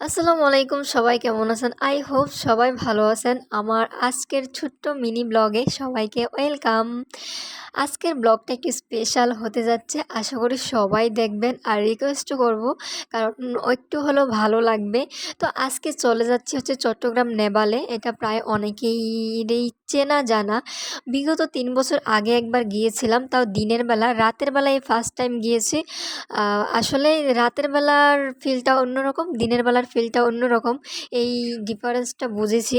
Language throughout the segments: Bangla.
আসসালামু আলাইকুম, সবাই কেমন আছেন? আই হোপ সবাই ভালো আছেন। আমার আজকের ছোট্ট মিনি ব্লগে সবাইকে ওয়েলকাম। আজকের ব্লগটা একটু স্পেশাল হতে যাচ্ছে, আশা করি সবাই দেখবেন আর রিকোয়েস্টও করব, কারণ একটু হলেও ভালো লাগবে। তো আজকে চলে যাচ্ছি হচ্ছে চট্টগ্রাম নেবালে এটা প্রায় অনেকেরই চেনা জানা। বিগত তিন বছর আগে একবার গিয়েছিলাম, তাও দিনের বেলা, রাতের বেলায় ফার্স্ট টাইম গিয়েছি। আসলে রাতের বেলার ফিলটা অন্যরকম, দিনের বেলার ফিলটা অন্যরকম। এই ডিফারেন্সটা বুঝেছি।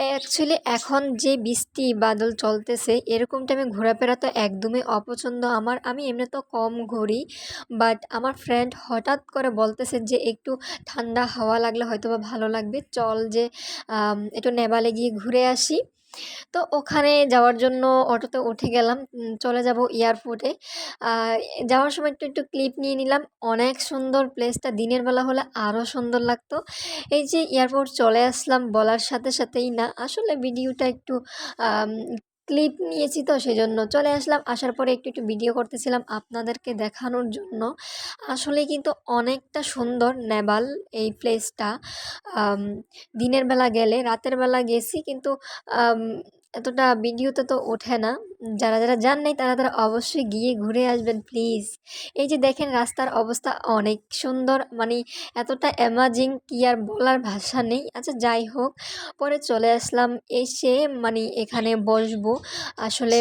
অ্যাকচুয়ালি এখন যে বৃষ্টি, বাদল চলতেছে এরকম টাইমে ঘোরাফেরা তো একদমই অপছন্দ আমার। আমি এমনি তো কম ঘুরি বাট আমার ফ্রেন্ড হঠাৎ করে বলতেছে যে একটু ঠান্ডা হাওয়া লাগলে হয়তো বা ভালো লাগবে। চল যে একটু নেবালে গিয়ে ঘুরে আসি। তো ওখানে যাওয়ার জন্য অটোতে উঠে গেলাম চলে যাব এয়ারপোর্টে। যাওয়ার সময় একটু একটু ক্লিপ নিয়ে নিলাম। অনেক সুন্দর প্লেসটা, দিনের বেলা হলে আরও সুন্দর লাগতো। এই যে এয়ারপোর্ট চলে আসলাম বলার সাথে সাথেই না, আসলে ভিডিওটা একটু ক্লিপ নিয়েছি তো সেই জন্য চলে আসলাম। আসার পরে একটু একটু ভিডিও করতেছিলাম আপনাদেরকে দেখানোর জন্য। আসলে কিন্তু অনেকটা সুন্দর নেবাল এই প্লেসটা দিনের বেলা গেলে, রাতের বেলা গেছি কিন্তু এতটা ভিডিওতে তো ওঠে না। যারা যারা যান নাই তারা তারা অবশ্যই গিয়ে ঘুরে আসবেন প্লিজ এই যে দেখেন রাস্তার অবস্থা অনেক সুন্দর মানে এতটা অ্যামাজিং কি আর বলার ভাষা নেই। আচ্ছা যাই হোক, পরে চলে আসলাম, এসে মানে এখানে বসবো। আসলে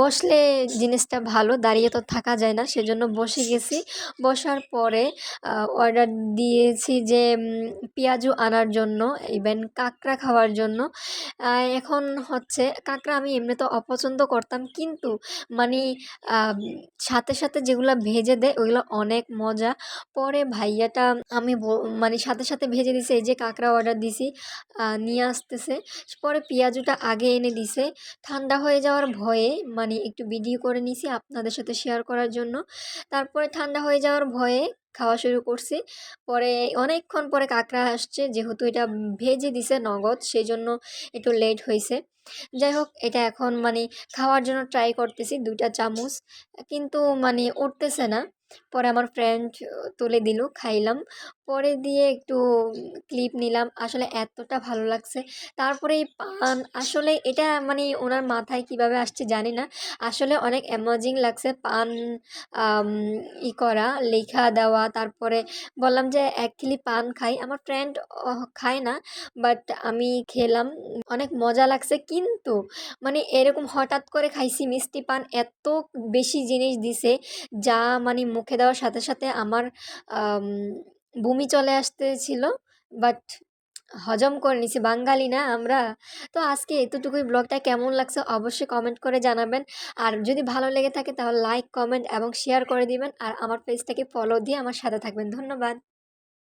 বসলে জিনিসটা ভালো, দাঁড়িয়ে তো থাকা যায় না, সেজন্য বসে গেছি। বসার পরে অর্ডার দিয়েছি যে পেঁয়াজু আনার জন্য ইভেন কাঁকড়া খাওয়ার জন্য। এখন হচ্ছে, কাঁকড়া আমি এমনি তো অপছন্দ করতাম। কিন্তু মানে সাথে সাথে যেগুলো ভেজে দেয়, ওইগুলো অনেক মজা। পরে ভাইয়াটা আমি মানে সাথে সাথে ভেজে দিছে, এই যে কাঁকড়া অর্ডার দিছি নিয়ে আসতেছে। পরে পেঁয়াজুটা আগে এনে দিছে। ঠান্ডা হয়ে যাওয়ার ভয়ে মানে একটু ভিডিও করে নিছি আপনাদের সাথে শেয়ার করার জন্য। তারপরে ঠান্ডা হয়ে যাওয়ার ভয়ে খাওয়া শুরু করছি। পরে অনেকক্ষণ পরে কাঁকড়া আসছে, যেহেতু এটা ভেজে দিছে নগদ সেই জন্য একটু লেট হয়েছে যাই হোক, এটা এখন মানে খাওয়ার জন্য ট্রাই করতেছি দুইটা চামচ, কিন্তু মানে উঠতেছে না। পরে আমার ফ্রেন্ড তুলে দিল, খাইলাম। পরে দিয়ে একটু ক্লিপ নিলাম। আসলে এতটা ভালো লাগছে। তারপরে এই পান, আসলে এটা মানে ওনার মাথায় কীভাবে আসছে জানি না। আসলে অনেক অ্যামাজিং লাগছে পান ই করা, লেখা দেওয়া। তারপরে বললাম যে এক পান খাই। আমার ফ্রেন্ড খায় না বাট আমি খেলাম। অনেক মজা লাগছে কিন্তু মানে এরকম হঠাৎ করে খাইছি মিষ্টি পান, এত বেশি জিনিস দিছে, যা মানে মুখে দেওয়ার সাথে সাথে আমার বমি চলে আসতেছিল বাট হজম করে নিছি, বাঙালি না আমরা। তো আজকে এতটুকুই ব্লগটা কেমন লাগছে অবশ্যই কমেন্ট করে জানাবেন। আর যদি ভালো লেগে থাকে তাহলে লাইক কমেন্ট এবং শেয়ার করে দিবেন। আর আমার পেজটাকে ফলো দিয়ে আমার সাথে থাকবেন। ধন্যবাদ।